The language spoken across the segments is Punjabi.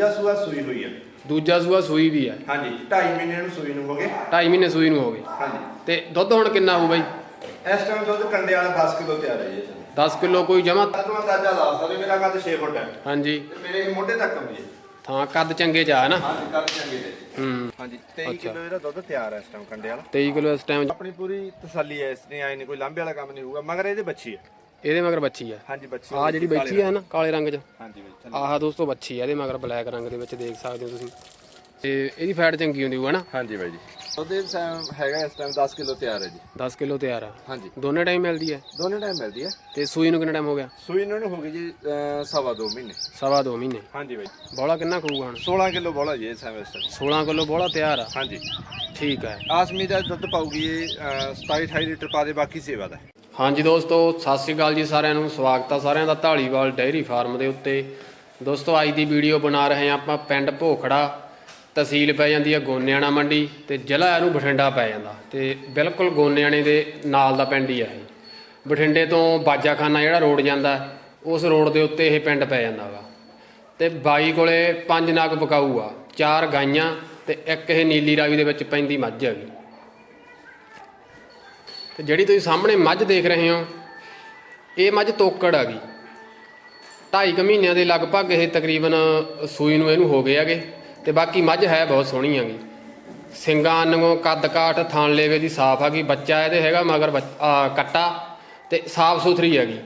ਦੂਜਾ ਸੂਆ ਸੂਈ ਹੋਈ ਹੈ ਦੂਜਾ ਸੂਆ ਸੂਈ ਵੀ ਹੈ ਹਾਂਜੀ 2.5 ਮਹੀਨੇ ਨੂੰ ਸੂਈ ਨੂੰ ਹੋ ਗਏ। 2.5 ਮਹੀਨੇ ਸੂਈ ਨੂੰ ਹੋ ਗਏ। ਹਾਂਜੀ। ਤੇ ਦੁੱਧ ਹੁਣ ਕਿੰਨਾ ਹੋਊ ਬਾਈ? ਇਸ ਟਾਈਮ ਦੁੱਧ ਕੰਡੇ ਵਾਲਾ 10 ਕਿਲੋ ਤਿਆਰ ਹੈ ਜੀ 10 ਕਿਲੋ ਕੋਈ ਜਮਾ? ਤੁਹਾਨੂੰ ਅੰਦਾਜ਼ਾ ਲਾ ਸਕਦੇ ਮੇਰਾ ਕੱਦ 6 ਫੁੱਟ ਹੈ। ਹਾਂਜੀ। ਤੇ ਮੇਰੇ ਮੋਢੇ ਤੱਕ ਆਉਂਦੀ ਹੈ। ਥਾਂ ਕੱਦ ਚੰਗੇ ਚ ਆ ਨਾ? ਹਾਂਜੀ ਕੱਦ ਚੰਗੇ ਦੇ ਹੂੰ। ਹਾਂਜੀ 23 ਅੱਛਾ। ਕਿਲੋ ਇਹਦਾ ਦੁੱਧ ਤਿਆਰ ਹੈ ਇਸ ਟਾਈਮ ਕੰਡੇ ਵਾਲਾ। 23 ਕਿਲੋ ਇਸ ਟਾਈਮ ਆਪਣੀ ਪੂਰੀ ਤਸੱਲੀ ਹੈ ਇਸ ਨੇ ਆਈ ਨਹੀਂ ਕੋਈ ਲਾਂਬੇ ਵਾਲਾ ਕੰਮ ਨਹੀਂ ਹੋਊਗਾ ਮਗਰ ਇਹਦੇ ਬੱਚੀ ਹੈ। ਇਹਦੇ ਮਗਰ ਬੱਚੀ ਆ। ਹਾਂਜੀ ਬੱਚੀ ਆ ਜਿਹੜੀ ਬੱਚੀ ਹੈ ਨਾ ਕਾਲੇ ਰੰਗ 'ਚ। ਹਾਂਜੀ ਬੱਚੀ ਆਹ ਦੋਸਤੋ ਬੱਚੀ ਆ ਇਹਦੇ ਮਗਰ ਬਲੈਕ ਰੰਗ ਦੇ ਵਿੱਚ ਦੇਖ ਸਕਦੇ ਹੋ ਤੁਸੀਂ। ਤੇ ਇਹਦੀ ਫੈਟ ਚੰਗੀ ਹੁੰਦੀ ਹੋਊ ਹਾਂਜੀ ਬਾਈ ਜੀ। ਉਹਦੇ ਟਾਈਮ ਹੈਗਾ ਇਸ ਟਾਈਮ 10 ਕਿਲੋ ਤਿਆਰ ਹੈ ਜੀ। 10 ਕਿਲੋ ਤਿਆਰ ਆ। ਹਾਂਜੀ। ਦੋਨੇ ਟਾਈਮ ਮਿਲਦੀ ਹੈ? ਦੋਨੇ ਟਾਈਮ ਮਿਲਦੀ ਹੈ। ਤੇ ਸੂਈ ਨੂੰ ਕਿੰਨਾ ਟਾਈਮ ਹੋ ਗਿਆ? ਸੂਈ ਇਹਨਾਂ ਨੂੰ ਹੋ ਗਈ ਜੀ ਅਹ, ਸਵਾ ਦੋ ਮਹੀਨੇ। ਸਵਾ ਦੋ ਮਹੀਨੇ। ਹਾਂਜੀ ਬਾਈ ਬੋਲਾ ਕਿੰਨਾ ਖਾਊਗਾ ਹੁਣ? 16 ਕਿਲੋ ਬੋਲਾ ਜੀ ਇਸ ਟਾਈਮ ਇਸ ਟਾਈਮ 16 ਕਿਲੋ ਬੋਲਾ ਤਿਆਰ ਆ। ਹਾਂਜੀ। ਠੀਕ ਹੈ ਆਸਮੀ ਦਾ ਦੁੱਧ ਪਾਉਗੀ ਇਹ ਅਹ, 27 28 ਲੀਟਰ ਪਾ ਦੇ ਬਾਕੀ ਸੇਵਾ ਦਾ। ਹਾਂਜੀ ਦੋਸਤੋ, ਸਤਿ ਸ੍ਰੀ ਅਕਾਲ ਜੀ ਸਾਰਿਆਂ ਨੂੰ। ਸਵਾਗਤ ਆ ਸਾਰਿਆਂ ਦਾ ਢਾਲੀਵਾਲ ਡੈਰੀ ਫਾਰਮ ਦੇ ਉੱਤੇ। ਦੋਸਤੋ, ਅੱਜ ਦੀ ਵੀਡੀਓ ਬਣਾ ਰਹੇ ਹਾਂ ਆਪਾਂ ਪਿੰਡ ਭੋਖੜਾ। ਤਹਿਸੀਲ ਪੈ ਜਾਂਦੀ ਆ ਗੋਨਿਆਣਾ ਮੰਡੀ ਤੇ ਜ਼ਿਲ੍ਹਾ ਇਹਨੂੰ ਬਠਿੰਡਾ ਪੈ ਜਾਂਦਾ। ਤੇ ਬਿਲਕੁਲ ਗੋਨਿਆਣੇ ਦੇ ਨਾਲ ਦਾ ਪਿੰਡ ਹੀ ਹੈ ਇਹ। ਬਠਿੰਡੇ ਤੋਂ ਬਾਜਾਖਾਨਾ ਜਿਹੜਾ ਰੋਡ ਜਾਂਦਾ, ਉਸ ਰੋਡ ਦੇ ਉੱਤੇ ਇਹ ਪਿੰਡ ਪੈ ਜਾਂਦਾ ਵਾ। ਤੇ ਬਾਈ ਕੋਲੇ ਪੰਜ ਨਾਗ ਪਕਾਊ ਆ, ਚਾਰ ਗਾਈਆਂ ਤੇ ਇੱਕ ਇਹ ਨੀਲੀ ਰਾਵੀ ਦੇ ਵਿੱਚ ਪੈਂਦੀ ਮੱਝ ਹੈਗੀ ਤੇ ਜਿਹੜੀ ਤੁਸੀਂ ਸਾਹਮਣੇ ਮੱਝ ਦੇਖ ਰਹੇ ਹੋ, ਇਹ ਮੱਝ ਤੋਕੜ ਆ ਗਈ। ਢਾਈ ਕੁ ਮਹੀਨਿਆਂ ਦੇ ਲਗਭਗ ਇਹ ਤਕਰੀਬਨ ਸੂਈ ਨੂੰ ਇਹਨੂੰ ਹੋ ਗਏ ਹੈਗੇ, ਤੇ ਬਾਕੀ ਮੱਝ ਹੈ ਬਹੁਤ ਸੋਹਣੀ ਹੈਗੀ। ਸਿੰਗਾਂ ਨੰਗੋ ਕੱਦ ਕਾਠ ਥਾਣ ਲੇਵੇ ਦੀ ਸਾਫ਼ ਹੈਗੀ, ਬੱਚਾ ਇਹਦੇ ਹੈਗਾ ਮਗਰ ਬੱਚ- ਕੱਟਾ ਤੇ ਸਾਫ਼ ਸੁਥਰੀ ਹੈਗੀ।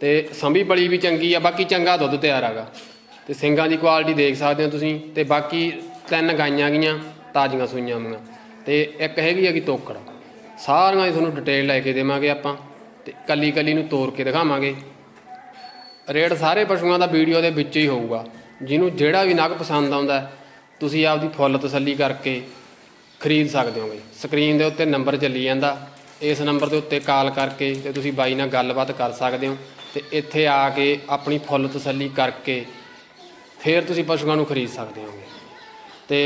ਤੇ ਸੰਭੀ ਬਲੀ ਵੀ ਚੰਗੀ ਆ, ਬਾਕੀ ਚੰਗਾ ਦੁੱਧ ਤਿਆਰ ਹੈਗਾ। ਤੇ ਸਿੰਗਾਂ ਦੀ ਕੁਆਲਿਟੀ ਦੇਖ ਸਕਦੇ ਹੋ ਤੁਸੀਂ, ਤੇ ਬਾਕੀ ਤਿੰਨ ਗਾਈਆਂ ਗੀਆਂ ਤਾਜ਼ੀਆਂ ਸੂਈਆਂ ਮੀਆਂ ਤੇ ਇੱਕ ਹੈਗੀ ਹੈਗੀ ਤੋਕੜ। ਸਾਰੀਆਂ ਦੀ ਤੁਹਾਨੂੰ ਡਿਟੇਲ ਲੈ ਕੇ ਦੇਵਾਂਗੇ ਆਪਾਂ ਤੇ ਕੱਲੀ ਕੱਲੀ ਨੂੰ ਤੋੜ ਕੇ ਦਿਖਾਵਾਂਗੇ। ਰੇਟ ਸਾਰੇ ਪਸ਼ੂਆਂ ਦਾ ਵੀਡੀਓ ਦੇ ਵਿੱਚ ਹੀ ਹੋਊਗਾ। ਜਿਹਨੂੰ ਜਿਹੜਾ ਵੀ ਨਗ ਪਸੰਦ ਆਉਂਦਾ, ਤੁਸੀਂ ਆਪਦੀ ਫੁੱਲ ਤਸੱਲੀ ਕਰਕੇ ਖਰੀਦ ਸਕਦੇ ਹੋਗੇ। ਸਕਰੀਨ ਦੇ ਉੱਤੇ ਨੰਬਰ ਚੱਲੀ ਜਾਂਦਾ। ਇਸ ਨੰਬਰ ਦੇ ਉੱਤੇ ਕਾਲ ਕਰਕੇ ਤੇ ਤੁਸੀਂ ਬਾਈ ਨਾਲ ਗੱਲਬਾਤ ਕਰ ਸਕਦੇ ਹੋ ਤੇ ਇੱਥੇ ਆ ਕੇ ਆਪਣੀ ਫੁੱਲ ਤਸੱਲੀ ਕਰਕੇ ਫਿਰ ਤੁਸੀਂ ਪਸ਼ੂਆਂ ਨੂੰ ਖਰੀਦ ਸਕਦੇ ਹੋਗੇ। ਤੇ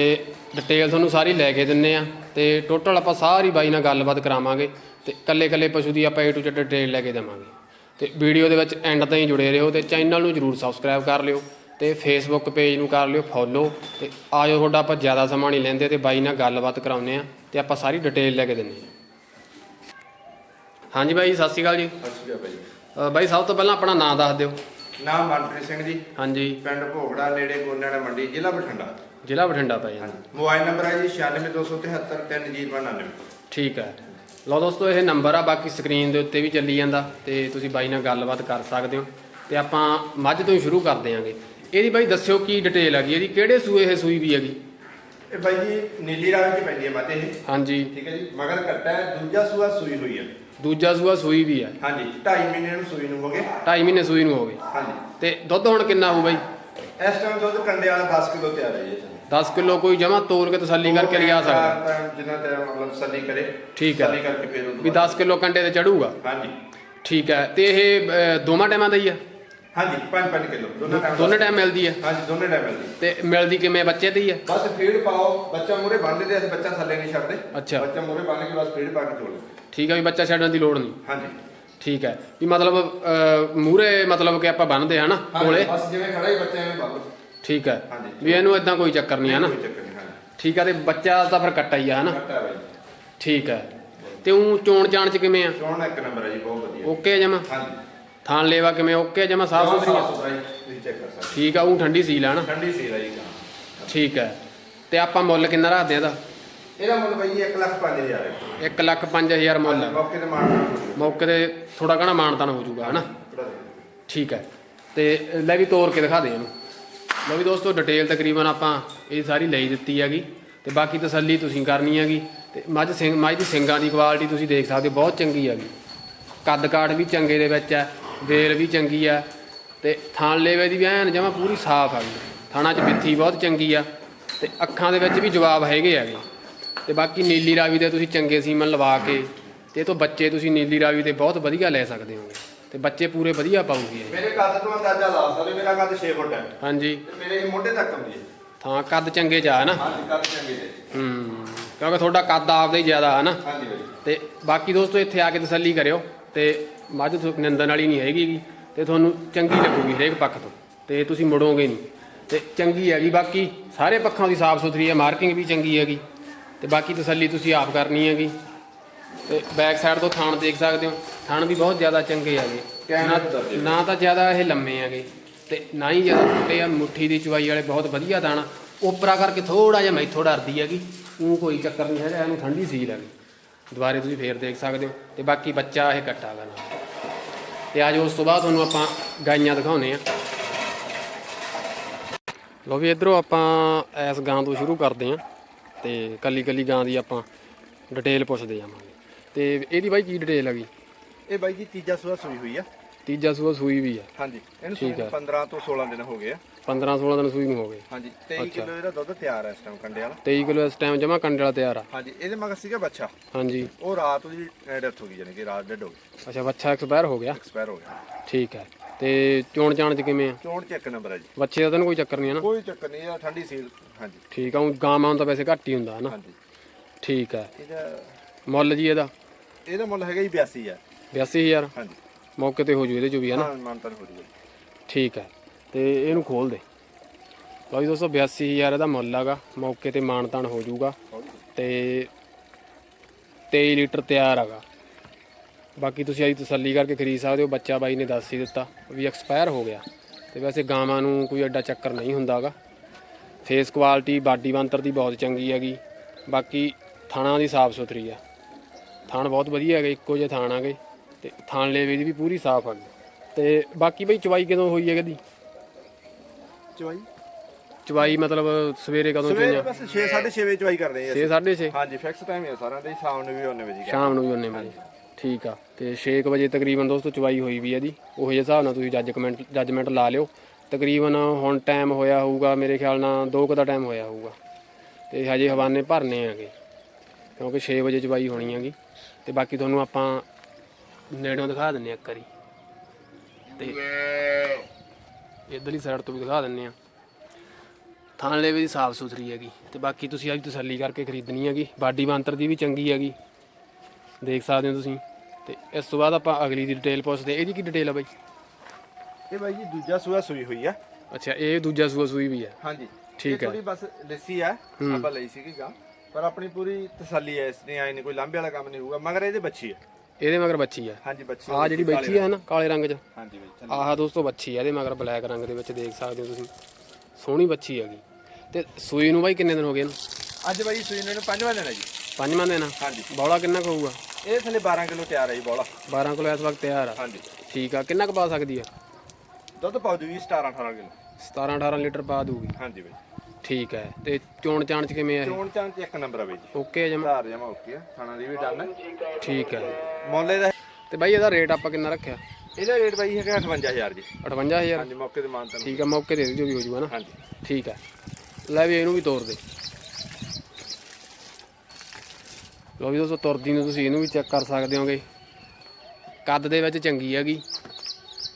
ਡਿਟੇਲ ਤੁਹਾਨੂੰ ਸਾਰੀ ਲੈ ਕੇ ਦਿੰਨੇ ਆ ਤੇ ਟੋਟਲ ਆਪਾਂ ਸਾਰੀ ਬਾਈ ਨਾਲ ਗੱਲਬਾਤ ਕਰਾਵਾਂਗੇ ਤੇ ਕੱਲੇ ਕੱਲੇ ਪਸ਼ੂ ਦੀ ਆਪਾਂ A to Z ਡਿਟੇਲ ਲੈ ਕੇ ਦੇਵਾਂਗੇ। ਤੇ ਵੀਡੀਓ ਦੇ ਵਿੱਚ ਐਂਡ ਤਾਈਂ ਜੁੜੇ ਰਹੋ ਤੇ ਚੈਨਲ ਨੂੰ ਜਰੂਰ ਸਬਸਕ੍ਰਾਈਬ ਕਰ ਲਿਓ ਤੇ ਫੇਸਬੁੱਕ ਪੇਜ ਨੂੰ ਕਰ ਲਿਓ ਫੋਲੋ ਤੇ ਆਜੋ ਤੁਹਾਡਾ ਆਪਾਂ ਜ਼ਿਆਦਾ ਸਮਾਂ ਨਹੀਂ ਲੈਂਦੇ ਤੇ ਬਾਈ ਨਾਲ ਗੱਲਬਾਤ ਕਰਾਉਂਦੇ ਆ ਤੇ ਆਪਾਂ ਸਾਰੀ ਡਿਟੇਲ ਲੈ ਕੇ ਦਿੰਨੇ ਆ। ਹਾਂਜੀ ਬਾਈ ਸਤਿ ਸ਼੍ਰੀ ਅਕਾਲ ਜੀ। ਸਤਿ ਸ਼੍ਰੀ ਅਕਾਲ ਬਾਈ। ਬਾਈ ਸਭ ਤੋਂ ਪਹਿਲਾਂ ਆਪਣਾ ਨਾਮ ਦੱਸ ਦਿਓ। ਨਾਮ ਮਨਪ੍ਰੀਤ ਸਿੰਘ ਜੀ। ਹਾਂਜੀ। ਪਿੰਡ ਭੋਗੜਾ ਨੇੜੇ ਗੋਨਿਆਣਾ ਮੰਡੀ ਜ਼ਿਲ੍ਹਾ ਬਠਿੰਡਾ। ਜ਼ਿਲ੍ਹਾ ਬਠਿੰਡਾ ਪੈ ਜਾਂਦਾ ਮੋਬਾਈਲ ਨੰਬਰ ਹੈ ਜੀ 962773 3099 ਠੀਕ ਹੈ। ਲਓ ਦੋਸਤੋ ਇਹ ਨੰਬਰ ਆ ਬਾਕੀ ਸਕਰੀਨ ਦੇ ਉੱਤੇ ਵੀ ਚੱਲੀ ਜਾਂਦਾ ਤੇ ਤੁਸੀਂ ਬਾਈ ਨਾਲ ਗੱਲਬਾਤ ਕਰ ਸਕਦੇ ਹੋ। ਤੇ ਆਪਾਂ ਮੱਝ ਤੋਂ ਹੀ ਸ਼ੁਰੂ ਕਰਦੇ ਆਂਗੇ। ਇਹਦੀ ਬਾਈ ਦੱਸਿਓ ਕੀ ਡਿਟੇਲ ਹੈਗੀ? ਇਹਦੀ ਕਿਹੜੇ ਸੂਏ ਇਹ ਸੂਈ ਵੀ ਹੈਗੀ? ਇਹ ਬਾਈ ਜੀ ਨੀਲੀ ਰਾਵੀ ਚ ਪੈਂਦੀ ਹੈ ਮਾਤੇ ਇਹ। ਹਾਂਜੀ। ਠੀਕ ਹੈ ਜੀ। ਮਗਰ ਕੱਟਾ ਹੈ ਦੂਜਾ ਸੂਆ ਸੂਈ ਹੋਈ ਹੈ। ਦੂਜਾ ਸੂਆ ਸੂਈ ਵੀ ਹੈ ਹਾਂਜੀ 2.5 ਮਹੀਨੇ ਨੂੰ ਸੂਈ ਨੂੰ ਹੋ ਗਏ। 2.5 ਮਹੀਨੇ ਸੂਈ ਨੂੰ ਹੋ ਗਏ। ਹਾਂਜੀ। ਤੇ ਦੁੱਧ ਹੁਣ ਕਿੰਨਾ ਹੋਊ ਬਾਈ? ਇਸ ਟਾਈਮ ਦੁੱਧ ਕੰਡੇ ਵਾਲਾ 10 ਕਿਲੋ ਤਿਆਰ ਹੈ ਜੀ 10 ਕਿਲੋ ਕੋਈ ਜਮਾ ਤੋਲ ਕੇ ਤਸੱਲੀ ਕਰਕੇ ਲਿਆ ਸਕਦਾ। ਜਿੰਨਾ ਤੇ ਮਤਲਬ ਸੱਲੀ ਕਰੇ ਠੀਕ ਹੈ। ਸੱਲੀ ਕਰਕੇ ਫਿਰ ਵੀ 10 ਕਿਲੋ ਕੰਡੇ ਤੇ ਚੜੂਗਾ। ਹਾਂਜੀ। ਠੀਕ ਹੈ। ਤੇ ਇਹ ਦੋਵਾਂ ਟਾਈਮਾਂ ਦਾ ਹੀ ਆ? ਹਾਂਜੀ 5-5 ਕਿਲੋ। ਦੋਨੋਂ ਟਾਈਮ ਦੋਨੇ ਟਾਈਮ ਮਿਲਦੀ ਹੈ ਹਾਂਜੀ ਦੋਨੇ ਟਾਈਮ ਮਿਲਦੀ ਤੇ ਮਿਲਦੀ ਕਿਵੇਂ? ਬੱਚੇ ਤੇ ਹੀ ਹੈ ਬਸ ਫੀਡ ਪਾਓ ਬੱਚਾ ਮੂਰੇ ਬੰਨ੍ਹ ਦੇ ਅਸੀਂ ਬੱਚਾ ਥੱਲੇ ਨਹੀਂ ਛੱਡਦੇ। ਅੱਛਾ। ਬੱਚਾ ਮੂਰੇ ਬੰਨ ਕੇ ਬਸ ਫੀਡ ਪਾ ਕੇ ਛੋੜ ਠੀਕ ਹੈ ਵੀ ਬੱਚਾ ਛੱਡਣ ਦੀ ਲੋੜ ਨਹੀਂ। ਹਾਂਜੀ। ਠੀਕ ਹੈ ਵੀ ਮਤਲਬ ਮੂਰੇ ਮਤਲਬ ਕਿ ਆਪਾਂ ਬੰਨਦੇ ਆ ਨਾ ਕੋਲੇ? ਬਸ ਜਿਵੇਂ ਖੜਾ ਹੀ ਬੱਚਾ ਐਵੇਂ ਠੀਕ ਹੈ ਹਾਂਜੀ। ਵੀ ਇਹਨੂੰ ਇਦਾਂ ਕੋਈ ਚੱਕਰ ਨਹੀਂ ਹੈ ਨਾ। ਕੋਈ ਚੱਕਰ ਨਹੀਂ ਹਾਂਜੀ। ਠੀਕ ਹੈ ਤੇ ਬੱਚਾ ਤਾਂ ਫਿਰ ਕੱਟਾ ਹੀ ਆ ਹਨਾ? ਘੱਟਾ ਬਾਈ ਠੀਕ ਹੈ ਤੇ ਉਹ ਚੋਣ ਚਾਣ ਚ ਕਿਵੇਂ ਆ? ਚੋਣ ਇੱਕ ਨੰਬਰ ਹੈ ਜੀ ਬਹੁਤ ਵਧੀਆ। ਓਕੇ ਜਮਾ? ਹਾਂਜੀ। ਥਾਣ ਲੇਵਾ ਕਿਵੇਂ ਓਕੇ ਜਮਾ ਸਾਫ਼ ਸੁਥਰੀ ਤੁਸੀਂ ਚੈੱਕ ਕਰ ਸਕਦੇ ਠੀਕ ਆ ਉਹ ਠੰਡੀ ਸੀਲ ਆ ਨਾ? ਹੋ। ਠੰਡੀ ਸੀ ਜੀ ਠੀਕ ਹੈ ਤੇ ਆਪਾਂ ਮੁੱਲ ਕਿੰਨਾ ਰੱਖਦੇ ਆ ਇਹਦਾ? ਇਹਦਾ ਮੁੱਲ ਬਾਈ 1 ਲੱਖ 5000 ਹੈ। 1 ਲੱਖ 5000 ਮੁੱਲ। ਮੌਕੇ ਤੇ ਮਾਰਨਾ ਮੌਕੇ ਤੇ ਥੋੜਾ ਘਣਾ ਮਾਨਤਾਨ ਹੋ ਜਾਊਗਾ ਹਨਾ? ਠੀਕ ਹੈ ਤੇ ਲੈ ਵੀ ਤੋੜ ਕੇ ਦਿਖਾ ਦੇ ਇਹਨੂੰ। ਲਓ ਵੀ ਦੋਸਤੋ ਡਿਟੇਲ ਤਕਰੀਬਨ ਆਪਾਂ ਇਹ ਸਾਰੀ ਲਈ ਦਿੱਤੀ ਹੈਗੀ। ਤੇ ਬਾਕੀ ਤਸੱਲੀ ਤੁਸੀਂ ਕਰਨੀ ਹੈਗੀ। ਤੇ ਮੱਝ ਸਿੰਘ ਮੱਝ ਦੀ ਸਿੰਗਾਂ ਦੀ ਕੁਆਲਿਟੀ ਤੁਸੀਂ ਦੇਖ ਸਕਦੇ ਹੋ ਬਹੁਤ ਚੰਗੀ ਹੈਗੀ। ਕੱਦ ਕਾਠ ਵੀ ਚੰਗੇ ਦੇ ਵਿੱਚ ਹੈ। ਵੇਲ ਵੀ ਚੰਗੀ ਆ ਤੇ ਥਾਣ ਲੇਵੇ ਦੀ ਵੀ ਐਨ ਜਮਾ ਪੂਰੀ ਸਾਫ਼ ਹੈਗੀ ਥਾਣਾ 'ਚ ਬਿੱਥੀ ਬਹੁਤ ਚੰਗੀ ਆ ਤੇ ਅੱਖਾਂ ਦੇ ਵਿੱਚ ਵੀ ਜਵਾਬ ਹੈਗੇ ਹੈਗੇ। ਤੇ ਬਾਕੀ ਨੀਲੀ ਰਾਵੀ ਦੇ ਤੁਸੀਂ ਚੰਗੇ ਸੀਮਨ ਲਵਾ ਕੇ ਤੇ ਇਹ ਤੋਂ ਬੱਚੇ ਤੁਸੀਂ ਨੀਲੀ ਰਾਵੀ ਦੇ ਬਹੁਤ ਵਧੀਆ ਲੈ ਸਕਦੇ ਹੋਗੇ। ਤੇ ਬੱਚੇ ਪੂਰੇ ਵਧੀਆ ਪਾਉਗੀ ਇਹ। ਮੇਰੇ ਕੱਦ ਤੋਂ ਅੰਦਾਜ਼ਾ ਲਾ ਸਕਦੇ ਮੇਰਾ ਕੱਦ 6 ਫੁੱਟ ਹੈ। ਹਾਂਜੀ। ਤੇ ਮੇਰੇ ਇਹ ਮੋਢੇ ਤੱਕ ਆਉਂਦੀ ਹੈ। ਥਾਂ ਕੱਦ ਚੰਗੇ ਚ ਆ ਨਾ? ਹਾਂਜੀ ਕੱਦ ਚੰਗੇ ਦੇ ਹੂੰ ਕਿਉਂਕਿ ਤੁਹਾਡਾ ਕੱਦ ਆਪਦਾ ਹੀ ਜ਼ਿਆਦਾ ਹੈ ਨਾ? ਹਾਂਜੀ ਬਾਈ ਤੇ ਬਾਕੀ ਦੋਸਤੋ ਇੱਥੇ ਆ ਕੇ ਤਸੱਲੀ ਕਰਿਓ ਤੇ ਮੱਝ ਤੋਂ ਨਿੰਦਣ ਵਾਲੀ ਨਹੀਂ ਹੈਗੀ ਗੀ ਤੇ ਤੁਹਾਨੂੰ ਚੰਗੀ ਲੱਗੂਗੀ ਹਰੇਕ ਪੱਖ ਤੋਂ ਤੇ ਤੁਸੀਂ ਮੁੜੋਗੇ ਨਹੀਂ। ਤੇ ਚੰਗੀ ਹੈਗੀ ਬਾਕੀ ਸਾਰੇ ਪੱਖਾਂ ਦੀ ਸਾਫ਼ ਸੁਥਰੀ ਹੈ ਮਾਰਕਿੰਗ ਵੀ ਚੰਗੀ ਹੈਗੀ ਤੇ ਬਾਕੀ ਤਸੱਲੀ ਤੁਸੀਂ ਆਪ ਕਰਨੀ ਹੈਗੀ। ਤੇ ਬੈਕ ਸਾਈਡ ਤੋਂ ਥਾਣ ਦੇਖ ਸਕਦੇ ਹੋ ਥਾਣ ਵੀ ਬਹੁਤ ਜ਼ਿਆਦਾ ਚੰਗੇ ਹੈਗੇ। ਨਾ- ਤੋਂ ਜ਼ਿਆਦਾ ਇਹ ਲੰਮੇ ਹੈਗੇ ਤੇ ਨਾ ਹੀ ਜ਼ਿਆਦਾ ਛੋਟੇ ਆ ਮੁੱਠੀ ਦੀ ਚੁਆਈ ਵਾਲੇ ਬਹੁਤ ਵਧੀਆ ਦਾਣਾ ਉਪਰਾ ਕਰਕੇ ਥੋੜਾ ਜਿਹਾ ਮੈਥੋਂ ਡਰਦੀ ਹੈਗੀ ਉਹ ਕੋਈ ਚੱਕਰ ਨਹੀਂ ਹੈਗਾ ਇਹਨੂੰ ਠੰਡੀ ਸੀਲ ਹੈਗੀ। ਦੁਬਾਰੇ ਤੁਸੀਂ ਫੇਰ ਦੇਖ ਸਕਦੇ ਹੋ ਤੇ ਬਾਕੀ ਬੱਚਾ ਇਹ ਕੱਟਾ ਗਾ ਨਾਲ। ਤੇ ਅੱਜ ਉਸ ਤੋਂ ਬਾਅਦ ਤੁਹਾਨੂੰ ਆਪਾਂ ਗਾਈਆਂ ਦਿਖਾਉਨੇ ਆ ਲੋ ਵੀ ਇਧਰੋਂ ਆਪਾਂ ਇਸ ਗਾਂ ਤੋਂ ਸ਼ੁਰੂ ਕਰਦੇ ਆ ਤੇ ਕੱਲੀ ਕੱਲੀ ਗਾਂ ਦੀ ਆਪਾਂ ਡਿਟੇਲ ਪੁੱਛਦੇ ਜਾਵਾਂਗੇ। ਤੇ ਇਹਦੀ ਬਾਈ ਕੀ ਡਿਟੇਲ ਹੈਗੀ ਇਹ ਬਾਈ ਜੀ ਤੀਜਾ ਸੂਆ ਸੂਈ ਹੋਈ ਆ। ਤੀਜਾ ਸੂਆ ਸੂਈ ਵੀ ਆ। ਹਾਂਜੀ ਇਹਨੂੰ ਠੀਕ ਸੂਈ ਹੈ। 15 ਤੋਂ 16 ਦਿਨ ਹੋ ਗਏ ਆ। 15 16 ਦਿਨ ਸੂਈ ਨੂੰ ਹੋ ਗਏ। ਹਾਂਜੀ 23 ਅੱਛਾ। ਕਿਲੋ ਇਹਦਾ ਦੁੱਧ ਤਿਆਰ ਹੈ ਇਸ ਟਾਈਮ ਕੰਡੇ ਵਾਲਾ। 23 ਕਿਲੋ ਇਸ ਟਾਈਮ ਜਮਾ ਕੰਡੇ ਵਾਲਾ ਤਿਆਰ ਆ। ਹਾਂਜੀ ਇਹਦੇ ਮਗਰ ਸੀਗਾ ਬੱਚਾ। ਹਾਂਜੀ। ਉਹ ਰਾਤ ਦੀ ਡੈਥ ਹੋ ਗਈ ਜਾਨੀ ਕਿ ਰਾਤ ਡੈਡ ਹੋ ਗਈ। ਅੱਛਾ ਬੱਚਾ ਐਕਸਪਾਇਰ ਹੋ ਗਿਆ। ਐਕਸਪਾਇਰ ਹੋ ਗਿਆ। ਠੀਕ ਹੈ ਤੇ ਚੋਣ ਚਾਣ ਚ ਕਿਵੇਂ ਆ? ਚੋਣ ਚ ਇੱਕ ਨੰਬਰ ਹੈ ਜੀ। ਬੱਚੇ ਦਾ ਤਾਂ ਕੋਈ ਚੱਕਰ ਨਹੀਂ ਹੈ ਨਾ? ਕੋਈ ਚੱਕਰ ਨਹੀਂ ਇਹ ਠੰਡੀ ਸੀਲ ਹਾਂਜੀ। ਠੀਕ ਆ ਉਹ ਗਾਂ ਮਾਂ ਤਾਂ ਵੈਸੇ ਘੱਟ ਹੀ ਹੁੰਦਾ ਹੈ ਨਾ? ਹਾਂਜੀ। ਠੀਕ ਹੈ ਇਹਦਾ ਮੁੱਲ ਜੀ ਇਹਦਾ? ਇਹਦਾ ਮੁੱਲ ਹੈਗਾ ਜੀ 82 ਆ 82000 ਹਾਂਜੀ। ਮੌਕੇ ਤੇ ਹੋ ਜੂ ਇਹਦੇ ਚ ਵੀ ਹੈ ਨਾ? ਹਾਂ ਮਾਨਤਨ ਹੋ ਜੂਗਾ ਠੀਕ ਹੈ। ਤੇ ਇਹਨੂੰ ਖੋਲ ਦੇ। ਲਓ ਜੀ ਦੋਸਤੋ 82000 ਇਹਦਾ ਮੁੱਲ ਹੈਗਾ। ਮੌਕੇ ਤੇ ਮਾਨਤਾਨ ਹੋ ਜਾਊਗਾ ਤੇ 23 ਲੀਟਰ ਤਿਆਰ ਹੈਗਾ। ਬਾਕੀ ਤੁਸੀਂ ਆਈ ਤਸੱਲੀ ਕਰਕੇ ਖਰੀਦ ਸਕਦੇ ਹੋ। ਬੱਚਾ ਬਾਈ ਨੇ ਦੱਸ ਹੀ ਦਿੱਤਾ ਵੀ ਐਕਸਪਾਇਰ ਹੋ ਗਿਆ। ਤੇ ਵੈਸੇ ਗਾਵਾਂ ਨੂੰ ਕੋਈ ਐਡਾ ਚੱਕਰ ਨਹੀਂ ਹੁੰਦਾਗਾ ਫੇਸ ਕੁਆਲਿਟੀ ਬਾਡੀ ਬੰਤਰ ਦੀ ਬਹੁਤ ਚੰਗੀ ਹੈਗੀ। ਬਾਕੀ ਥਾਣਾ ਦੀ ਸਾਫ਼ ਸੁਥਰੀ ਆ। ਥਾਣ ਬਹੁਤ ਵਧੀਆ ਹੈਗੇ ਇੱਕੋ ਜਿਹੇ ਥਾਣ ਆਗੇ ਤੇ ਥਾਣ ਲੇਵੇ ਦੀ ਵੀ ਪੂਰੀ ਸਾਫ਼ ਹੈਗੀ ਤੇ ਬਾਕੀ ਬਈ ਚਵਾਈ ਕਦੋਂ ਹੋਈ ਹੈ ਕਦੀ? ਚਵਾਈ? ਚਵਾਈ ਮਤਲਬ ਸਵੇਰੇ ਕਦੋਂ ਸਵੇਰੇ ਚੋਈਆਂ ਬਸ 6 6:30 ਵਜੇ ਚਵਾਈ ਕਰਦੇ ਆ 6 6:30 ਹਾਂਜੀ ਫਿਕਸ ਟਾਈਮ ਹੈ ਸਾਰਿਆਂ ਦੇ ਸ਼ਾਮ ਨੂੰ ਵੀ ਉਹਨੇ ਵਜੇ ਸ਼ਾਮ ਨੂੰ ਵੀ ਉਹਨੇ ਵਜੇ। ਠੀਕ ਆ। ਤੇ 6 ਵਜੇ ਤਕਰੀਬਨ ਦੋਸਤੋ ਚਵਾਈ ਹੋਈ ਵੀ ਇਹਦੀ। ਉਹੋ ਜਿਹੇ ਹਿਸਾਬ ਨਾਲ ਤੁਸੀਂ ਜੱਜ ਕਮੈਂਟ ਜੱਜਮੈਂਟ ਲਾ ਲਿਓ। ਤਕਰੀਬਨ ਹੁਣ ਟਾਈਮ ਹੋਇਆ ਹੋਊਗਾ ਮੇਰੇ ਖਿਆਲ ਨਾਲ 2 ਕੁ ਦਾ ਟਾਈਮ ਹੋਇਆ ਹੋਊਗਾ। ਤੇ ਹਜੇ ਹਵਾਨੇ ਭਰਨੇ ਆਗੇ ਕਿਉਂਕਿ 6 ਵਜੇ ਚਵਾਈ ਹੋਣੀ ਹੈਗੀ। ਤੇ ਬਾਕੀ ਤੁਹਾਨੂੰ ਆਪਾਂ ਨੇੜੋਂ ਦਿਖਾ ਦਿੰਨੇ ਆ ਇੱਕ ਵਾਰੀ। ਤੇ ਇਧਰਲੀ ਸਾਈਡ ਤੋਂ ਵੀ ਦਿਖਾ ਦਿੰਨੇ ਆ। ਥਾਣ ਲੇਵੇ ਦੀ ਸਾਫ਼ ਸੁਥਰੀ ਹੈਗੀ। ਤੇ ਬਾਕੀ ਤੁਸੀਂ ਅੱਜ ਤਸੱਲੀ ਕਰਕੇ ਖਰੀਦਣੀ ਹੈਗੀ। ਬਾਡੀ ਬਾਂਤਰ ਦੀ ਵੀ ਚੰਗੀ ਹੈਗੀ। ਦੇਖ ਸਕਦੇ ਹੋ ਤੁਸੀਂ। ਤੇ ਇਸ ਤੋਂ ਬਾਅਦ ਆਪਾਂ ਅਗਲੀ ਦੀ ਡਿਟੇਲ ਪੁੱਛਦੇ ਇਹਦੀ ਕੀ ਡਿਟੇਲ ਆ ਬਾਈ? ਇਹ ਬਾਈ ਜੀ ਦੂਜਾ ਸੂਆ ਸੂਈ ਹੋਈ ਆ। ਅੱਛਾ ਇਹ ਦੂਜਾ ਸੂਆ ਸੂਈ ਵੀ ਹੈ ਹਾਂਜੀ। ਠੀਕ ਹੈ। ਥੋੜੀ ਬਸ ਲੱਸੀ ਆ। ਆਪਾਂ ਲਈ ਸੀਗੀ ਗਾਂ। ਪਰ ਆਪਣੀ ਪੂਰੀ ਤਸੱਲੀ ਹੈ ਇਸ ਨੇ ਆਈ ਨਹੀਂ ਕੋਈ ਲਾਂਬੇ ਵਾਲਾ ਕੰਮ ਨਹੀਂ ਹੋਊਗਾ। ਮਗਰ ਇਹਦੇ ਬੱਚੀ ਆ। ਇਹਦੇ ਮਗਰ ਬੱਚੀ ਆ। ਹਾਂਜੀ ਬੱਚੀ ਆ ਜਿਹੜੀ ਬੈਠੀ ਹੈ ਨਾ ਕਾਲੇ ਰੰਗ 'ਚ। ਹਾਂਜੀ ਬਾਈ ਚੱਲ। ਆਹ ਦੋਸਤੋ ਬੱਚੀ ਆ ਇਹਦੇ ਮਗਰ ਬਲੈਕ ਰੰਗ ਦੇ ਵਿੱਚ ਦੇਖ ਸਕਦੇ ਹੋ ਤੁਸੀਂ। ਸੋਹਣੀ ਬੱਚੀ ਹੈਗੀ। ਤੇ ਸੂਈ ਨੂੰ ਬਾਈ ਕਿੰਨੇ ਦਿਨ ਹੋ ਗਏ ਇਹਨੂੰ? ਅੱਜ ਬਾਈ ਸੂਈ ਨੂੰ ਪੰਜਵਾਂ ਦੇਣਾ ਜੀ। ਪੰਜਵਾਂ ਦਿਨ ਆ? ਹਾਂਜੀ। ਬੌਲਾ ਕਿੰਨਾ ਕੁ ਹੋਊਗਾ? ਇਹ ਥੱਲੇ 12 ਕਿਲੋ ਤਿਆਰ ਹੈ ਜੀ ਬੋਲਾ। 12 ਕਿਲੋ ਇਸ ਵਕਤ ਤਿਆਰ ਆ। ਹਾਂਜੀ। ਠੀਕ ਆ ਕਿੰਨਾ ਕੁ ਪਾ ਸਕਦੀ ਆ? ਦੁੱਧ ਪਾਉ ਜੀ 17 18 ਕਿਲੋ। 17 18 ਲੀਟਰ ਪਾ ਦੂਗੀ ਹਾਂਜੀ ਬਾਈ। ਠੀਕ ਹੈ। ਤੇ ਚੋਣ ਚਾਣ 'ਚ ਕਿਵੇਂ ਆ ਇਹ? ਚੋਣ ਚਾਂ ਚ ਇੱਕ ਨੰਬਰ ਆ ਬਾਈ ਜੀ। ਓਕੇ ਜਮਾ। ਧਾਰ ਜਮਾ ਓਕੇ ਆ। ਖਾਣਾ ਦੀ ਵੀ ਡਨ ਹੈ। ਠੀਕ ਹੈ। ਮੁੱਲ ਇਹਦਾ ਤੇ ਬਾਈ ਇਹਦਾ ਰੇਟ ਆਪਾਂ ਕਿੰਨਾ ਰੱਖਿਆ? ਇਹਦਾ ਰੇਟ ਬਾਈ ਹੈਗਾ 58000 ਜੀ। 58000 ਹਾਂਜੀ ਮੌਕੇ ਤੇ ਮਾਨਤਨ ਠੀਕ ਆ ਮੌਕੇ ਦੇ ਦਿਓ ਜੋ ਵੀ ਹੋ ਜੂਗਾ ਨਾ। ਹਾਂਜੀ। ਠੀਕ ਹੈ। ਲੈ ਵੀ ਇਹਨੂੰ ਵੀ ਤੋੜ ਦੇ। ਲੋ ਵੀ ਦੋਸਤੋ ਤੁਰਦੀ ਨੂੰ ਤੁਸੀਂ ਇਹਨੂੰ ਵੀ ਚੈੱਕ ਕਰ ਸਕਦੇ ਹੋਗੇ। ਕੱਦ ਦੇ ਵਿੱਚ ਚੰਗੀ ਹੈਗੀ।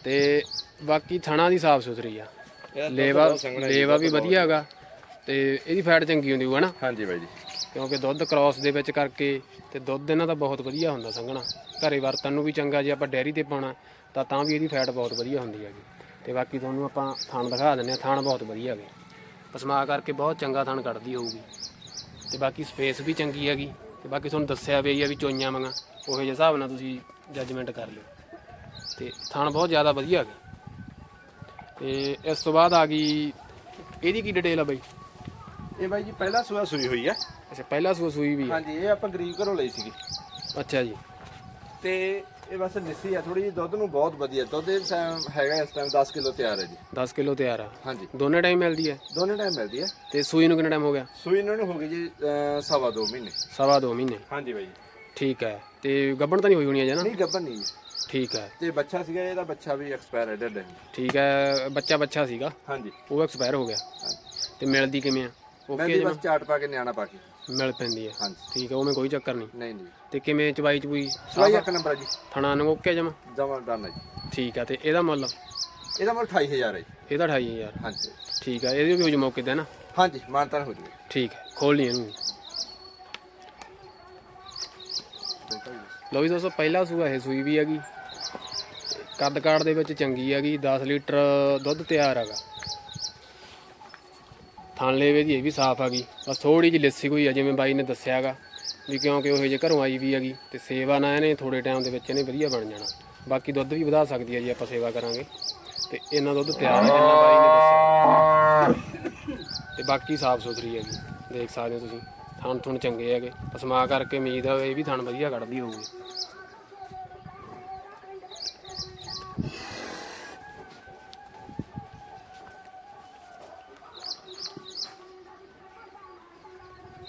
ਤੇ ਬਾਕੀ ਥਣਾ ਦੀ ਸਾਫ਼ ਸੁਥਰੀ ਆ। ਇਹਦਾ ਦੁੱਧ ਲੇਵਾ ਬਹੁਤ ਸੰਘਣਾ ਜੀ, ਲੇਵਾ ਵੀ ਦੁੱਧ ਵਧੀਆ ਹੈਗਾ। ਤੇ ਇਹਦੀ ਫੈਟ ਚੰਗੀ ਹੁੰਦੀ ਹੋਊ ਹਨਾ ਹਾਂਜੀ ਬਾਈ ਜੀ। ਕਿਉਂਕਿ ਦੁੱਧ ਕ੍ਰਾਸ ਦੇ ਵਿੱਚ ਕਰਕੇ ਤੇ ਦੁੱਧ ਇਹਨਾਂ ਦਾ ਬਹੁਤ ਵਧੀਆ ਹੁੰਦਾ ਸੰਘਣਾ। ਘਰੇ ਵਰਤਨ ਨੂੰ ਵੀ ਚੰਗਾ ਜੇ ਆਪਾਂ ਡੈਰੀ ਤੇ ਪਾਉਣਾ ਤਾਂ ਤਾਂ ਵੀ ਇਹਦੀ ਫੈਟ ਬਹੁਤ ਵਧੀਆ ਹੁੰਦੀ ਹੈਗੀ। ਤੇ ਬਾਕੀ ਤੁਹਾਨੂੰ ਆਪਾਂ ਥਣ ਦਿਖਾ ਦਿੰਨੇ ਆ ਥਣ ਬਹੁਤ ਵਧੀਆ ਹੈਗੇ। ਪਸਮਾ ਕਰਕੇ ਬਹੁਤ ਚੰਗਾ ਥਣ ਕੱਢਦੀ ਹੋਊਗੀ। ਤੇ ਬਾਕੀ ਸਪੇਸ ਵੀ ਚੰਗੀ ਹੈਗੀ। ਤੇ ਬਾਕੀ ਤੁਹਾਨੂੰ ਦੱਸਿਆ ਵੀ ਆ ਵੀ ਚੋਈਆਂ ਮੰਗਾ ਉਹੋ ਜਿਹੇ ਹਿਸਾਬ ਨਾਲ ਤੁਸੀਂ ਜੱਜਮੈਂਟ ਕਰ ਲਿਓ। ਤੇ ਥਣ ਬਹੁਤ ਜ਼ਿਆਦਾ ਵਧੀਆ ਹੈਗੇ। ਤੇ ਇਸ ਤੋਂ ਬਾਅਦ ਆ ਗਈ ਇਹਦੀ ਕੀ ਡਿਟੇਲ ਆ ਬਾਈ? ਇਹ ਬਾਈ ਜੀ ਪਹਿਲਾ ਸੂਆ ਸੂਈ ਹੋਈ ਆ। ਅੱਛਾ ਪਹਿਲਾ ਸੂਆ ਸੂਈ ਵੀ ਹੈ ਹਾਂਜੀ ਇਹ ਆਪਾਂ ਗਰੀਬ ਘਰੋਂ ਲਈ ਸੀਗੀ। ਅੱਛਾ ਜੀ। ਤੇ ਇਹ ਬਸ ਲੱਸੀ ਆ ਥੋੜੀ ਜਿਹੀ ਦੁੱਧ ਨੂੰ ਬਹੁਤ ਵਧੀਆ ਦੁੱਧ ਇਹ ਟਾਈਮ ਹੈਗਾ ਇਸ ਟਾਈਮ 10 ਕਿਲੋ ਤਿਆਰ ਹੈ ਜੀ। 10 ਕਿਲੋ ਤਿਆਰ ਆ। ਹਾਂਜੀ। ਦੋਨੇ ਟਾਈਮ ਮਿਲਦੀ ਹੈ? ਦੋਨੇ ਟਾਈਮ ਮਿਲਦੀ ਹੈ। ਤੇ ਸੂਈ ਨੂੰ ਕਿੰਨਾ ਟਾਈਮ ਹੋ ਗਿਆ? ਸੂਈ ਇਹਨਾਂ ਨੂੰ ਹੋ ਗਈ ਜੀ ਅਹ, ਸਵਾ ਦੋ ਮਹੀਨੇ। ਸਵਾ ਦੋ ਮਹੀਨੇ। ਹਾਂਜੀ ਬਾਈ ਠੀਕ ਹੈ। ਤੇ ਗੱਬਣ ਤਾਂ ਨਹੀਂ ਹੋਈ ਹੋਣੀ ਅਜੇ ਨਾ? ਨਹੀਂ ਗੱਭਣ ਨਹੀਂ ਜੀ। ਠੀਕ ਹੈ। ਤੇ ਬੱਚਾ ਸੀਗਾ ਇਹਦਾ ਬੱਚਾ ਵੀ ਐਕਸਪਾਇਰ ਹੈ ਡੱਡੇ ਠੀਕ ਹੈ ਬੱਚਾ ਬੱਚਾ ਸੀਗਾ। ਹਾਂਜੀ। ਉਹ ਐਕਸਪਾਇਰ ਹੋ ਗਿਆ। ਹਾਂਜੀ। ਤੇ ਮਿਲਦੀ ਕਿਵੇਂ ਆ? ਮੈਂ ਓਕੇ ਵੀ ਬਸ ਚਾਟ ਪਾ ਕੇ ਨਿਆਣਾ ਪਾ ਕੇ। ਮਿਲ ਪੈਂਦੀ ਹੈ। ਹਾਂਜੀ। ਠੀਕ ਹੈ ਮੈਂ ਕੋਈ ਚੱਕਰ ਨਹੀਂ। ਨਹੀਂ ਨਹੀਂ। ਤੇ ਕਿਵੇਂ ਚਵਾਈ ਚਬੂਈ ਸਵਾਈ ਇੱਕ ਨੰਬਰ ਆ ਜੀ। ਥਣਾ ਨੂੰ ਓਕੇ ਜਮਾ? ਜਮਾ ਡਨ ਹੈ ਜੀ। ਠੀਕ ਹੈ ਤੇ ਇਹਦਾ ਮੁੱਲ? ਇਹਦਾ ਮੁੱਲ 28000 ਹੈ ਜੀ। ਇਹਦਾ 28000 ਹਾਂਜੀ। ਠੀਕ ਹੈ ਇਹਦੇ ਵੀ ਹੋ ਜੂ ਮੌਕੇ ਤੇ ਨਾ? ਹਾਂਜੀ ਮਾਨਤਾਨ ਹੋ ਜੂਗਾ ਠੀਕ ਹੈ ਖੋਲ ਲਈ ਇਹਨੂੰ। ਲਓ ਵੀ ਦੋਸਤੋ ਪਹਿਲਾ ਸੂਆ ਇਹ ਸੂਈ ਵੀ ਹੈਗੀ। ਕੱਦ ਕਾੜ ਦੇ ਵਿੱਚ ਚੰਗੀ ਹੈਗੀ 10 ਲੀਟਰ ਦੁੱਧ ਤਿਆਰ ਹੈਗਾ। ਥਣ ਲੇਵੇ ਦੀ ਇਹ ਵੀ ਸਾਫ਼ ਆ ਗਈ। ਬਸ ਥੋੜੀ ਜਿਹੀ ਲੱਸੀ ਹੋਈ ਆ, ਜਿਵੇਂ ਬਾਈ ਨੇ ਦੱਸਿਆਗਾ ਵੀ ਕਿਉਂਕਿ ਉਹ ਜੇ ਘਰੋਂ ਆਈ ਵੀ ਹੈਗੀ ਤੇ ਸੇਵਾ ਨਾ ਇਹਨੇ ਥੋੜੇ ਟਾਈਮ ਦੇ ਵਿੱਚ ਇਹਨੇ ਵਧੀਆ ਬਣ ਜਾਣਾ। ਬਾਕੀ ਦੁੱਧ ਵੀ ਵਧਾ ਸਕਦੀ ਹੈ ਜੀ, ਆਪਾਂ ਸੇਵਾ ਕਰਾਂਗੇ। ਤੇ ਇਹਨਾਂ ਦੁੱਧ ਤਿਆਰ ਹੈ ਜਿੰਨਾ ਬਾਈ ਨੇ ਦੱਸਿਆ। ਤੇ ਬਾਕੀ ਸਾਫ਼ ਸੁਥਰੀ ਹੈਗੀ ਦੇਖ ਸਕਦੇ ਹੋ ਤੁਸੀਂ। ਥਣ ਥੁਣ ਚੰਗੇ ਹੈਗੇ। ਪਸਮਾ ਕਰਕੇ ਉਮੀਦ ਆ ਇਹ ਵੀ ਥਣ ਵਧੀਆ ਕੱਢਦੀ ਹੋਊਗੀ।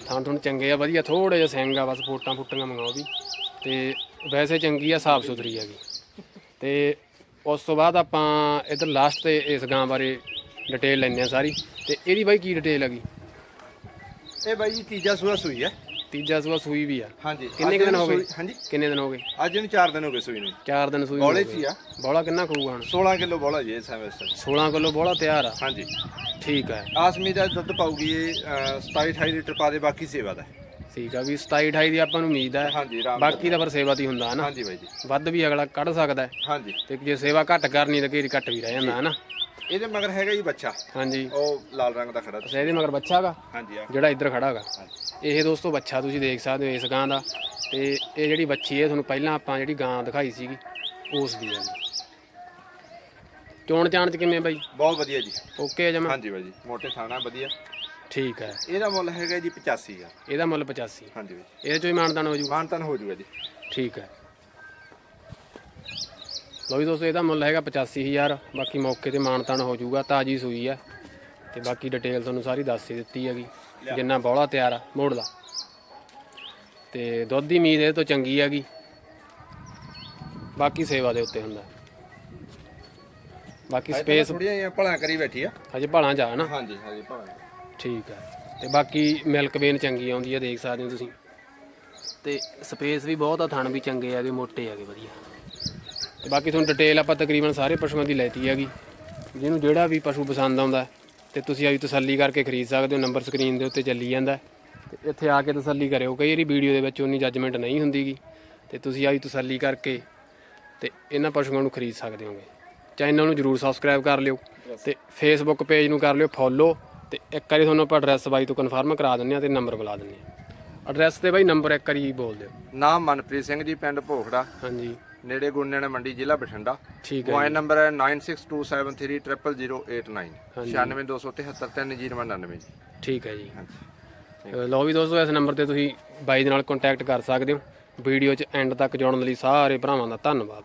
ਥਾਂ ਥੁਣ ਚੰਗੇ ਆ, ਵਧੀਆ ਥੋੜੇ ਜਿਹਾ ਸਿੰਘ ਆ, ਬਸ ਫੋਟਾਂ ਫੁੱਟੀਆਂ ਮੰਗਾਓ ਵੀ। ਤੇ ਵੈਸੇ ਚੰਗੀ ਆ, ਸਾਫ਼ ਸੁਥਰੀ ਹੈਗੀ ਤੇ ਉਸ ਤੋਂ ਬਾਅਦ ਆਪਾਂ ਇਧਰ ਲਾਸਟ ਤੇ ਇਸ ਗਾਂ ਬਾਰੇ ਡਿਟੇਲ ਲੈਂਦੇ ਆ ਸਾਰੀ। ਤੇ ਇਹਦੀ ਬਾਈ ਕੀ ਡਿਟੇਲ ਹੈਗੀ ਇਹ ਬਾਈ ਜੀ ਤੀਜਾ ਸੂਆ ਸੂਈ ਹੈ ਤੀਜਾ ਸੂਆ ਸੂਈ ਵੀ ਆ। ਹਾਂਜੀ। ਕਿੰਨੇ ਕੁ ਦਿਨ ਹੋ ਗਏ? ਹਾਂਜੀ। ਕਿੰਨੇ ਦਿਨ ਹੋ ਗਏ? ਅੱਜ ਇਹਨੂੰ 4 ਦਿਨ ਹੋ ਗਏ ਸੂਈ ਨੂੰ। 4 ਦਿਨ ਸੂਈ ਬੋਲੇ। ਹੀ ਆ। ਬੋਲਾ ਕਿੰਨਾ ਖਾਊਗਾ ਹੁਣ? 16 ਕਿਲੋ ਬੋਲਾ ਜੀ ਇਸ ਸਮੇਂ 16 ਕਿਲੋ ਬੋਲਾ ਤਿਆਰ ਆ। ਹਾਂਜੀ। ਠੀਕ ਹੈ ਆਸਮੀ ਦਾ ਦੁੱਧ ਪਾਉਗੀ ਇਹ 27 28 ਲੀਟਰ ਪਾ ਦੇ ਬਾਕੀ ਸੇਵਾ ਦਾ। ਠੀਕ ਆ ਵੀ 27 28 ਦੀ ਆਪਾਂ ਨੂੰ ਉਮੀਦ ਹੈ ਹਾਂਜੀ ਬਾਕੀ ਦਾ ਪਰ ਸੇਵਾ ਦੀ ਹੁੰਦਾ ਹਨਾ ਹਾਂਜੀ ਬਾਈ ਜੀ। ਵੱਧ ਵੀ ਅਗਲਾ ਕੱਢ ਸਕਦਾ ਹੈ। ਹਾਂਜੀ। ਤੇ ਜੇ ਸੇਵਾ ਘੱਟ ਕਰਨੀ ਤਾਂ ਘੇਰੀ ਘੱਟ ਵੀ ਰਹਿ ਜਾਂਦਾ ਹਨਾ ਇਹਦੇ ਮਗਰ ਹੈਗਾ ਜੀ ਬੱਚਾ। ਹਾਂਜੀ। ਉਹ ਲਾਲ ਰੰਗ ਦਾ ਖੜਾ। ਅੱਛਾ ਇਹਦੇ ਮਗਰ ਬੱਚਾ ਗਾ ਹਾਂਜੀ ਆ। ਜਿਹੜਾ ਇੱਧਰ ਖੜਾ ਹੈਗਾ। ਹਾਂਜੀ। ਇਹ ਦੋਸਤੋ ਬੱਚਾ ਤੁਸੀਂ ਦੇਖ ਸਕਦੇ ਹੋ ਇਸ ਗਾਂ ਦਾ ਤੇ ਇਹ ਜਿਹੜੀ ਬੱਚੀ ਹੈ ਤੁਹਾਨੂੰ ਪਹਿਲਾਂ ਆਪਾਂ ਜਿਹੜੀ ਗਾਂ ਦਿਖਾਈ ਸੀਗੀ ਉਸ ਦੀ ਹੈ। ਚੋਣ ਚਾਣ ਚ ਕਿਵੇਂ ਬਾਈ? ਬਹੁਤ ਵਧੀਆ ਜੀ। ਓਕੇ ਜਮਾ? ਹਾਂਜੀ ਬਾਈ ਜੀ ਮੋਟੇ ਥਾਣਾ ਵਧੀਆ। ਠੀਕ ਹੈ। ਇਹਦਾ ਮੁੱਲ ਹੈਗਾ ਜੀ 85 ਆ ਇਹਦਾ ਮੁੱਲ 85 ਹਾਂਜੀ ਬਾਈ ਇਹਦੇ ਚੋਂ ਹੀ ਮਾਨਦਾਨ ਹੋ ਜੂ। ਮਾਨਤਨ ਹੋ ਜੂਗਾ ਜੀ। ਠੀਕ ਹੈ। ਲਓ ਜੀ ਦੋਸਤੋ ਇਹਦਾ ਮੁੱਲ ਹੈਗਾ 85000 ਬਾਕੀ ਮੌਕੇ ਤੇ ਮਾਨਤਾਨ ਹੋ ਜਾਊਗਾ ਤਾਜੀ ਸੂਈ ਹੈ। ਤੇ ਬਾਕੀ ਡਿਟੇਲ ਤੁਹਾਨੂੰ ਸਾਰੀ ਦੱਸ ਹੀ ਦਿੱਤੀ ਹੈਗੀ। ਜਿੰਨਾ ਬੌਲਾ ਤਿਆਰ ਆ ਮੋੜ ਦਾ ਤੇ ਦੁੱਧ ਦੀ ਉਮੀਦ ਇਹ ਤੋਂ ਚੰਗੀ ਹੈਗੀ। ਬਾਕੀ ਸੇਵਾ ਦੇ ਉੱਤੇ ਹੁੰਦਾ। ਬਾਕੀ ਸਪੇਸ ਥੋੜੀਆਂ ਜਿਹੀਆਂ ਭਲਾਂ ਕਰੀ ਬੈਠੀ ਆ। ਹਜੇ ਭਾਲਾਂ ਜਾ ਨਾ ਹਾਂਜੀ ਹਾਂਜੀ ਭਲਾਂ। ਠੀਕ ਹੈ ਤੇ ਬਾਕੀ ਮਿਲਕ ਵੇਨ ਚੰਗੀ ਆਉਂਦੀ ਹੈ ਦੇਖ ਸਕਦੇ ਹੋ ਤੁਸੀਂ। ਤੇ ਸਪੇਸ ਵੀ ਬਹੁਤ ਆ ਥਣ ਵੀ ਚੰਗੇ ਹੈਗੇ ਮੋਟੇ ਹੈਗੇ ਵਧੀਆ। ਤੇ ਬਾਕੀ ਤੁਹਾਨੂੰ ਡਿਟੇਲ ਆਪਾਂ ਤਕਰੀਬਨ ਸਾਰੇ ਪਸ਼ੂਆਂ ਦੀ ਲੈਤੀ ਹੈਗੀ। ਜਿਹਨੂੰ ਜਿਹੜਾ ਵੀ ਪਸ਼ੂ ਪਸੰਦ ਆਉਂਦਾ ਤੇ ਤੁਸੀਂ ਆਈ ਤਸੱਲੀ ਕਰਕੇ ਖਰੀਦ ਸਕਦੇ ਹੋ ਨੰਬਰ ਸਕਰੀਨ ਦੇ ਉੱਤੇ ਚੱਲੀ ਜਾਂਦਾ। ਤੇ ਇੱਥੇ ਆ ਕੇ ਤਸੱਲੀ ਕਰਿਓ ਕਈ ਵਾਰੀ ਵੀਡੀਓ ਦੇ ਵਿੱਚ ਉਨੀ ਜੱਜਮੈਂਟ ਨਹੀਂ ਹੁੰਦੀਗੀ। ਤੇ ਤੁਸੀਂ ਆਈ ਤਸੱਲੀ ਕਰਕੇ ਤੇ ਇਹਨਾਂ ਪਸ਼ੂਆਂ ਨੂੰ ਖਰੀਦ ਸਕਦੇ ਹੋਗੇ। ਚੈਨਲ ਨੂੰ ਜਰੂਰ ਸਬਸਕ੍ਰਾਈਬ ਕਰ ਲਿਓ ਤੇ ਫੇਸਬੁੱਕ ਪੇਜ ਨੂੰ ਕਰ ਲਿਓ ਫੋਲੋ ਤੇ ਇੱਕ ਵਾਰੀ ਤੁਹਾਨੂੰ ਆਪਾਂ ਐਡਰੈਸ ਬਾਈ ਤੋਂ ਕਨਫਰਮ ਕਰਾ ਦਿੰਦੇ ਆ ਤੇ ਨੰਬਰ ਬੁਲਾ ਦਿੰਦੇ ਆ ਐਡਰੈਸ ਤੇ ਬਾਈ ਨੰਬਰ ਇੱਕ ਵਾਰੀ ਬੋਲ ਦਿਓ। ਨਾਮ ਮਨਪ੍ਰੀਤ ਸਿੰਘ ਜੀ ਪਿੰਡ ਭੋਖੜਾ। ਹਾਂਜੀ। ਨੇੜੇ ਗੁੰਨੇਣਾ ਮੰਡੀ ਜ਼ਿਲ੍ਹਾ ਬਠਿੰਡਾ ਠੀਕ ਹੈ ਮੋਬਾਈਲ ਨੰਬਰ ਹੈ 9627300089 ਹਾਂਜੀ। 96273099 ਜੀ ਠੀਕ ਹੈ ਜੀ ਲਓ ਵੀ ਦੋਸਤੋ ਇਸ ਨੰਬਰ ਤੇ ਤੁਸੀਂ ਬਾਈ ਦੇ ਨਾਲ ਕੰਟੈਕਟ ਕਰ ਸਕਦੇ ਹੋ ਵੀਡੀਓ 'ਚ ਐਂਡ ਤੱਕ ਜੁੜਨ ਲਈ ਸਾਰੇ ਭਰਾਵਾਂ ਦਾ ਧੰਨਵਾਦ